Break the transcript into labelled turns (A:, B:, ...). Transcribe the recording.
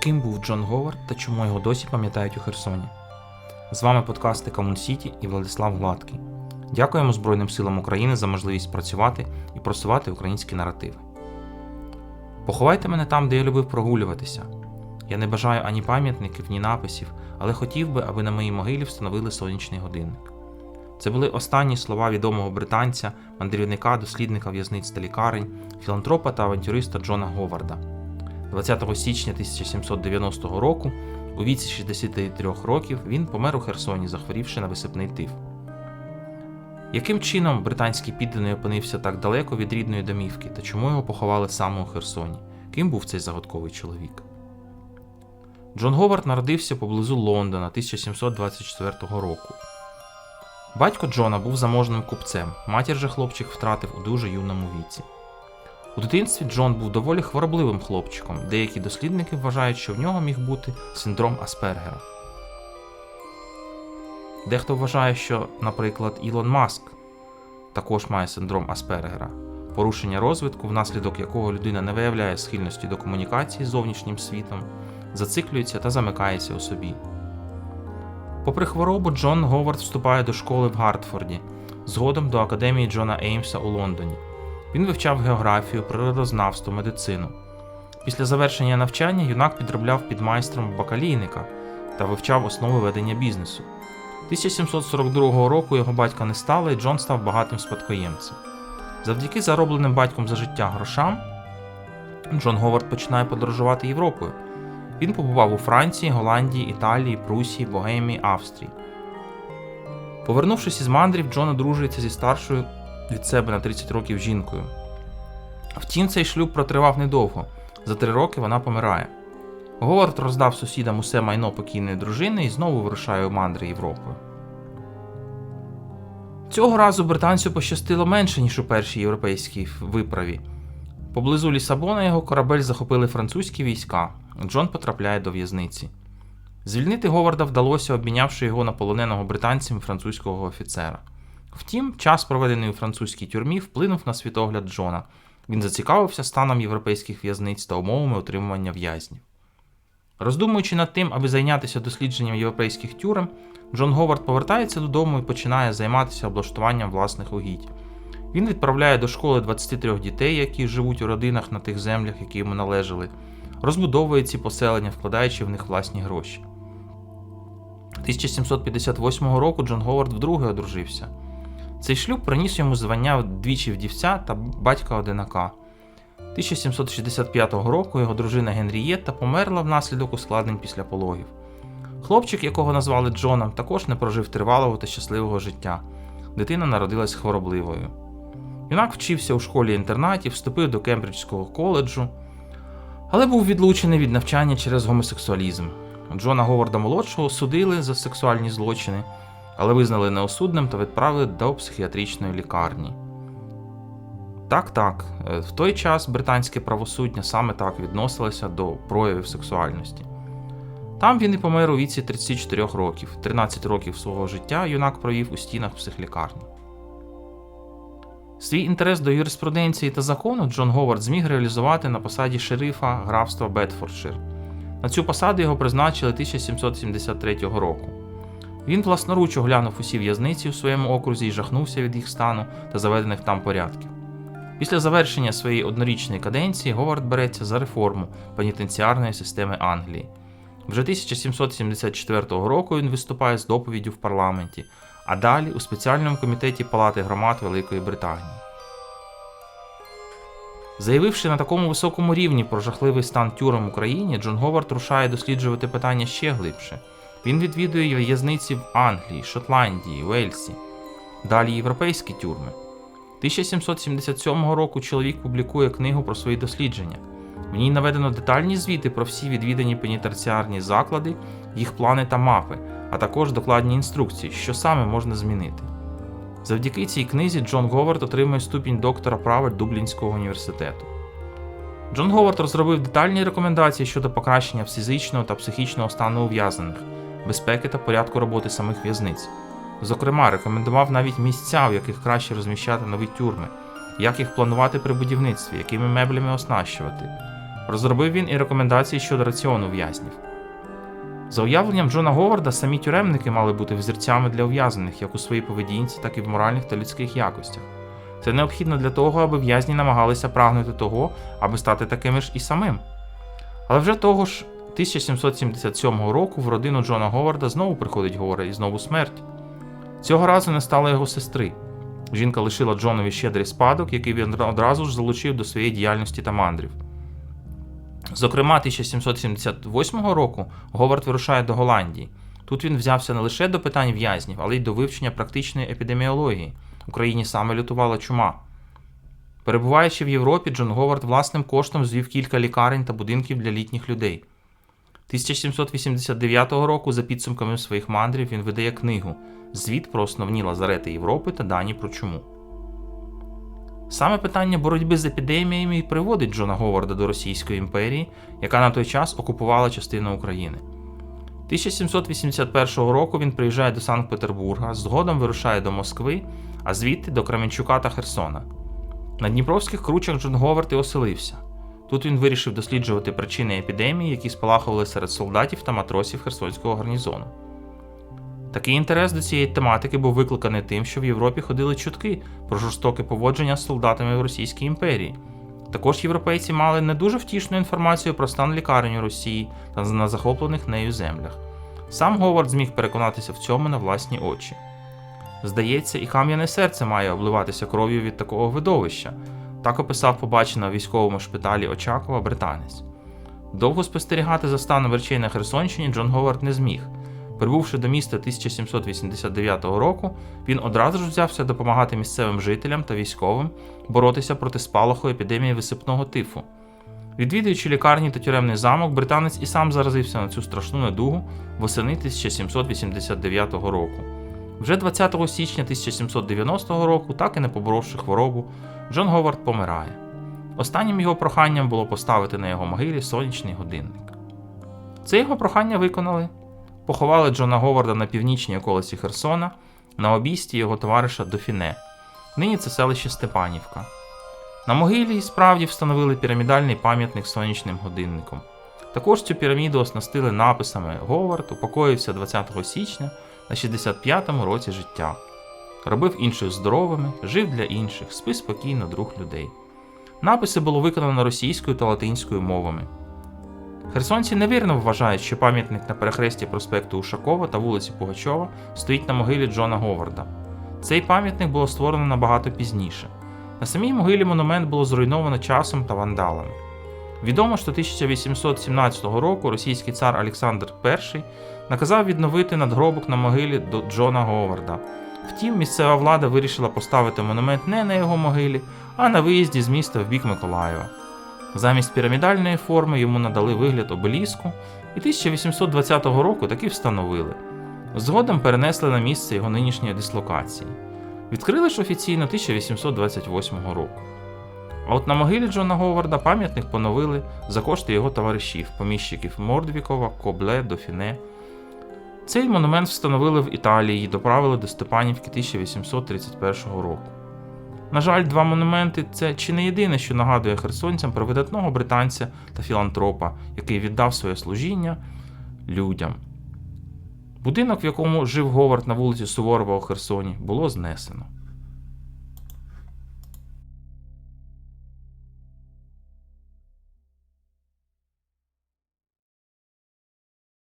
A: Ким був Джон Говард та чому його досі пам'ятають у Херсоні? З вами подкасти Комун Сіті і Владислав Гладкий. Дякуємо Збройним силам України за можливість працювати і просувати українські наративи. Поховайте мене там, де я любив прогулюватися. Я не бажаю ані пам'ятників, ні написів, але хотів би, аби на моїй могилі встановили сонячний годинник. Це були останні слова відомого британця, мандрівника, дослідника в'язниць та лікарень, філантропа та авантюриста Джона Говарда. 20 січня 1790 року, у віці 63 років, він помер у Херсоні, захворівши на висипний тиф. Яким чином британський підданий опинився так далеко від рідної домівки та чому його поховали саме у Херсоні? Ким був цей загадковий чоловік? Джон Говард народився поблизу Лондона 1724 року. Батько Джона був заможним купцем, матір же хлопчик втратив у дуже юному віці. У дитинстві Джон був доволі хворобливим хлопчиком. Деякі дослідники вважають, що в нього міг бути синдром Аспергера. Дехто вважає, що, наприклад, Ілон Маск також має синдром Аспергера, порушення розвитку, внаслідок якого людина не виявляє схильності до комунікації з зовнішнім світом, зациклюється та замикається у собі. Попри хворобу, Джон Говард вступає до школи в Гартфорді, згодом до академії Джона Еймса у Лондоні. Він вивчав географію, природознавство, медицину. Після завершення навчання юнак підробляв під майстром бакалійника та вивчав основи ведення бізнесу. 1742 року його батька не стало, і Джон став багатим спадкоємцем. Завдяки заробленим батьком за життя грошам, Джон Говард починає подорожувати Європою. Він побував у Франції, Голландії, Італії, Прусії, Богемії, Австрії. Повернувшись із мандрів, Джон одружується зі старшою від себе на 30 років жінкою. Втім, цей шлюб протривав недовго. За три роки вона помирає. Говард роздав сусідам усе майно покійної дружини і знову вирушає у мандри Європою. Цього разу британцю пощастило менше, ніж у першій європейській виправі. Поблизу Лісабона його корабель захопили французькі війська. Джон потрапляє до в'язниці. Звільнити Говарда вдалося, обмінявши його на полоненого британцем французького офіцера. Втім, час, проведений у французькій тюрмі, вплинув на світогляд Джона. Він зацікавився станом європейських в'язниць та умовами утримування в'язнів. Роздумуючи над тим, аби зайнятися дослідженням європейських тюрем, Джон Говард повертається додому і починає займатися облаштуванням власних угідь. Він відправляє до школи 23 дітей, які живуть у родинах на тих землях, які йому належали, розбудовує ці поселення, вкладаючи в них власні гроші. 1758 року Джон Говард вдруге одружився. Цей шлюб приніс йому звання двічі вдівця та батька одинака. 1765 року його дружина Генрієтта померла внаслідок ускладнень після пологів. Хлопчик, якого назвали Джоном, також не прожив тривалого та щасливого життя. Дитина народилась хворобливою. Юнак вчився у школі-інтернаті, вступив до Кембриджського коледжу, але був відлучений від навчання через гомосексуалізм. Джона Говарда молодшого судили за сексуальні злочини, але визнали неосудним та відправили до психіатричної лікарні. Так, так, е, в той час британське правосуддя саме так відносилося до проявів сексуальності. Там він і помер у віці 34 років, 13 років свого життя юнак провів у стінах психлікарні. Свій інтерес до юриспруденції та закону Джон Говард зміг реалізувати на посаді шерифа графства Бетфордшир. На цю посаду його призначили 1773 року. Він власноруч оглянув усі в'язниці у своєму окрузі і жахнувся від їх стану та заведених там порядків. Після завершення своєї однорічної каденції Говард береться за реформу пенітенціарної системи Англії. Вже 1774 року він виступає з доповіддю в парламенті, а далі у спеціальному комітеті Палати громад Великої Британії. Заявивши на такому високому рівні про жахливий стан тюрем в Україні, Джон Говард рушає досліджувати питання ще глибше. Він відвідує в'язниці в Англії, Шотландії, Уельсі, далі європейські тюрми. 1777 року чоловік публікує книгу про свої дослідження. В ній наведено детальні звіти про всі відвідані пенітенціарні заклади, їх плани та мапи, а також докладні інструкції, що саме можна змінити. Завдяки цій книзі Джон Говард отримує ступінь доктора права Дублінського університету. Джон Говард розробив детальні рекомендації щодо покращення фізичного та психічного стану ув'язнених, безпеки та порядку роботи самих в'язниць. Зокрема, рекомендував навіть місця, в яких краще розміщати нові тюрми, як їх планувати при будівництві, якими меблями оснащувати. Розробив він і рекомендації щодо раціону в'язнів. За уявленням Джона Говарда, самі тюремники мали бути взірцями для ув'язнених як у своїй поведінці, так і в моральних та людських якостях. Це необхідно для того, аби в'язні намагалися прагнути того, аби стати такими ж і самим. Але вже того ж 1777 року в родину Джона Говарда знову приходить горе і знову смерть. Цього разу не стало його сестри. Жінка лишила Джонові щедрий спадок, який він одразу ж залучив до своєї діяльності та мандрів. Зокрема, 1778 року Говард вирушає до Голландії. Тут він взявся не лише до питань в'язнів, але й до вивчення практичної епідеміології. Україні саме лютувала чума. Перебуваючи в Європі, Джон Говард власним коштом звів кілька лікарень та будинків для літніх людей. 1789 року, за підсумками своїх мандрів, він видає книгу Звіт про основні лазарети Європи та дані про чуму. Саме питання боротьби з епідеміями і приводить Джона Говарда до Російської імперії, яка на той час окупувала частину України. 1781 року він приїжджає до Санкт-Петербурга, згодом вирушає до Москви, а звідти до Кременчука та Херсона. На Дніпровських кручах Джон Говард і оселився. Тут він вирішив досліджувати причини епідемії, які спалахували серед солдатів та матросів Херсонського гарнізону. Такий інтерес до цієї тематики був викликаний тим, що в Європі ходили чутки про жорстоке поводження з солдатами в Російській імперії. Також європейці мали не дуже втішну інформацію про стан лікарень у Росії та на захоплених нею землях. Сам Говард зміг переконатися в цьому на власні очі. Здається, і кам'яне серце має обливатися кров'ю від такого видовища, так описав побачене у військовому шпиталі Очакова британець. Довго спостерігати за станом речей на Херсонщині Джон Говард не зміг. Прибувши до міста 1789 року, він одразу ж взявся допомагати місцевим жителям та військовим боротися проти спалаху епідемії висипного тифу. Відвідуючи лікарні та тюремний замок, британець і сам заразився на цю страшну недугу восени 1789 року. Вже 20 січня 1790 року, так і не поборовши хворобу, Джон Говард помирає. Останнім його проханням було поставити на його могилі сонячний годинник. Це його прохання виконали. Поховали Джона Говарда на північній околиці Херсона на обійсті його товариша Дофіне. Нині це селище Степанівка. На могилі справді встановили пірамідальний пам'ятник сонячним годинником. Також цю піраміду оснастили написами Говард упокоївся 20 січня на 65-му році життя. Робив інших здоровими, жив для інших, спи спокійно друг людей. Написи було виконано російською та латинською мовами. Херсонці невірно вважають, що пам'ятник на перехресті проспекту Ушакова та вулиці Пугачова стоїть на могилі Джона Говарда. Цей пам'ятник було створено набагато пізніше. На самій могилі монумент було зруйновано часом та вандалами. Відомо, що 1817 року російський цар Олександр І наказав відновити надгробок на могилі до Джона Говарда. Втім, місцева влада вирішила поставити монумент не на його могилі, а на виїзді з міста в бік Миколаєва. Замість пірамідальної форми йому надали вигляд обеліску, і 1820 року таки встановили. Згодом перенесли на місце його нинішньої дислокації. Відкрили ж офіційно 1828 року. А от на могилі Джона Говарда пам'ятник поновили за кошти його товаришів, поміщиків Мордвікова, Кобле, Дофіне. Цей монумент встановили в Італії і доправили до Степанівки 1831 року. На жаль, два монументи це чи не єдине, що нагадує херсонцям про видатного британця та філантропа, який віддав своє служіння людям. Будинок, в якому жив Говард на вулиці Суворова у Херсоні, було знесено.